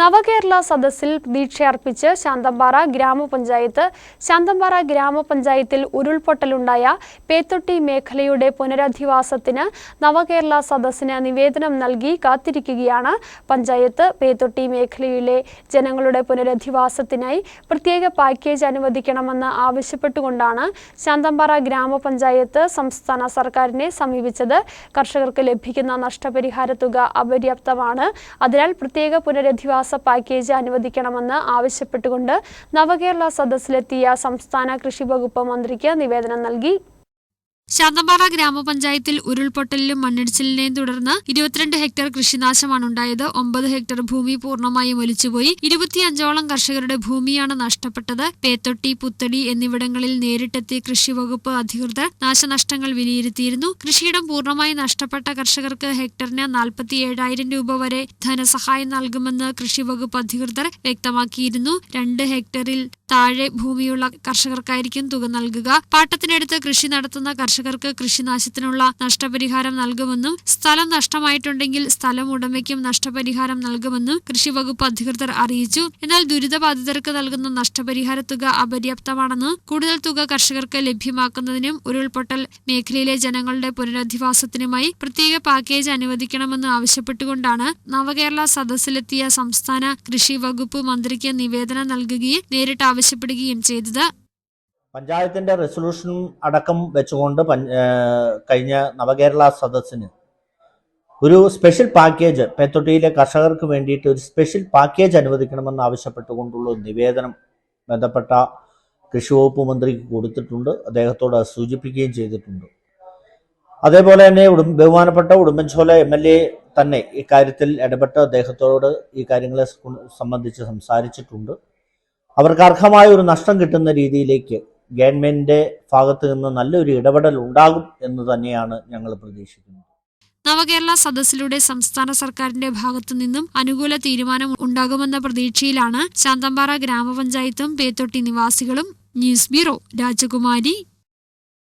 നവകേരള സദസ്സിൽ പ്രതീക്ഷയർപ്പിച്ച് ശാന്തമ്പാറ ഗ്രാമപഞ്ചായത്ത് ശാന്തമ്പാറ ഗ്രാമപഞ്ചായത്തിൽ ഉരുൾപൊട്ടലുണ്ടായ പേത്തൊട്ടി മേഖലയുടെ പുനരധിവാസത്തിന് നവകേരള സദസ്സിന് നിവേദനം നൽകി കാത്തിരിക്കുകയാണ് പഞ്ചായത്ത്. പേത്തൊട്ടി മേഖലയിലെ ജനങ്ങളുടെ പുനരധിവാസത്തിനായി പ്രത്യേക പാക്കേജ് അനുവദിക്കണമെന്ന് ആവശ്യപ്പെട്ടുകൊണ്ടാണ് ശാന്തമ്പാറ ഗ്രാമപഞ്ചായത്ത് സംസ്ഥാന സർക്കാരിനെ സമീപിച്ചത്. കർഷകർക്ക് ലഭിക്കുന്ന നഷ്ടപരിഹാര തുക അപര്യാപ്തമാണ്. അതിനാൽ പ്രത്യേക പുനരധിവാസ പാക്കേജ് അനുവദിക്കണമെന്ന് ആവശ്യപ്പെട്ടുകൊണ്ട് നവകേരള സദസ്സിലെത്തിയ സംസ്ഥാന കൃഷി വകുപ്പ് മന്ത്രിക്ക് നിവേദനം നൽകി. ശാന്തമ്പാറ ഗ്രാമപഞ്ചായത്തിൽ ഉരുൾപൊട്ടലിലും മണ്ണിടിച്ചിലിനെയും തുടർന്ന് ഇരുപത്തിരണ്ട് ഹെക്ടർ കൃഷിനാശമാണ് ഉണ്ടായത് ഒമ്പത് ഹെക്ടർ ഭൂമി പൂർണമായും ഒലിച്ചുപോയി. ഇരുപത്തിയഞ്ചോളം കർഷകരുടെ ഭൂമിയാണ് നഷ്ടപ്പെട്ടത്. പേത്തൊട്ടി പുത്തടി എന്നിവിടങ്ങളിൽ നേരിട്ടെത്തി കൃഷി വകുപ്പ് അധികൃതർ നാശനഷ്ടങ്ങൾ വിലയിരുത്തിയിരുന്നു. കൃഷിയിടം പൂർണമായി നഷ്ടപ്പെട്ട കർഷകർക്ക് ഹെക്ടറിന് നാൽപ്പത്തിയേഴായിരം രൂപ വരെ ധനസഹായം നൽകുമെന്ന് കൃഷി വകുപ്പ് അധികൃതർ വ്യക്തമാക്കിയിരുന്നു. രണ്ട് ഹെക്ടറിൽ താഴെ ഭൂമിയുള്ള കർഷകർക്കായിരിക്കും തുക നൽകുക. പാട്ടത്തിനടുത്ത് കൃഷി നടത്തുന്ന കർഷകർക്ക് കൃഷിനാശത്തിനുള്ള നഷ്ടപരിഹാരം നൽകുമെന്നും സ്ഥലം നഷ്ടമായിട്ടുണ്ടെങ്കിൽ സ്ഥലം ഉടമയ്ക്കും നഷ്ടപരിഹാരം നൽകുമെന്നും കൃഷി വകുപ്പ് അധികൃതർ അറിയിച്ചു. എന്നാൽ ദുരിതബാധിതർക്ക് നൽകുന്ന നഷ്ടപരിഹാര തുക അപര്യാപ്തമാണെന്ന് കൂടുതൽ തുക കർഷകർക്ക് ലഭ്യമാക്കുന്നതിനും ഉരുൾപൊട്ടൽ മേഖലയിലെ ജനങ്ങളുടെ പുനരധിവാസത്തിനുമായി പ്രത്യേക പാക്കേജ് അനുവദിക്കണമെന്ന് ആവശ്യപ്പെട്ടുകൊണ്ടാണ് നവകേരള സദസ്സിലെത്തിയ സംസ്ഥാന കൃഷി വകുപ്പ് മന്ത്രിക്ക് നിവേദനം നൽകുകയും നേരിട്ട് ആവശ്യപ്പെടുകയും ചെയ്തത്. പഞ്ചായത്തിന്റെ റെസൊല്യൂഷൻ അടക്കം വെച്ചുകൊണ്ട് കഴിഞ്ഞ നവകേരള സദസ്സിന് ഒരു സ്പെഷ്യൽ പാക്കേജ് പേത്തൊട്ടിയിലെ കർഷകർക്ക് വേണ്ടിയിട്ട് ഒരു സ്പെഷ്യൽ പാക്കേജ് അനുവദിക്കണമെന്ന് ആവശ്യപ്പെട്ടുകൊണ്ടുള്ള നിവേദനം ബന്ധപ്പെട്ട കൃഷി വകുപ്പ് മന്ത്രിക്ക് കൊടുത്തിട്ടുണ്ട്. അദ്ദേഹത്തോട് സൂചിപ്പിക്കുകയും ചെയ്തിട്ടുണ്ട്. അതേപോലെ തന്നെ ഉടും ബഹുമാനപ്പെട്ട ഉടുമ്പൻചോല എം എൽ എ തന്നെ ഇക്കാര്യത്തിൽ ഇടപെട്ട് അദ്ദേഹത്തോട് ഈ കാര്യങ്ങളെ സംബന്ധിച്ച് സംസാരിച്ചിട്ടുണ്ട്. അവർക്ക് അർഹമായ ഒരു നഷ്ടം കിട്ടുന്ന രീതിയിലേക്ക് ഗവൺമെന്റിന്റെ ഭാഗത്ത് നിന്ന് നല്ലൊരു ഇടപെടൽ ഉണ്ടാകും എന്ന് തന്നെയാണ് ഞങ്ങൾ പ്രതീക്ഷിക്കുന്നത്. നവകേരള സദസ്സിലൂടെ സംസ്ഥാന സർക്കാരിന്റെ ഭാഗത്തു നിന്നും അനുകൂല തീരുമാനം ഉണ്ടാകുമെന്ന പ്രതീക്ഷയിലാണ് ശാന്തമ്പാറ ഗ്രാമപഞ്ചായത്തും പേത്തൊട്ടി നിവാസികളും. News bureau Rajakumari.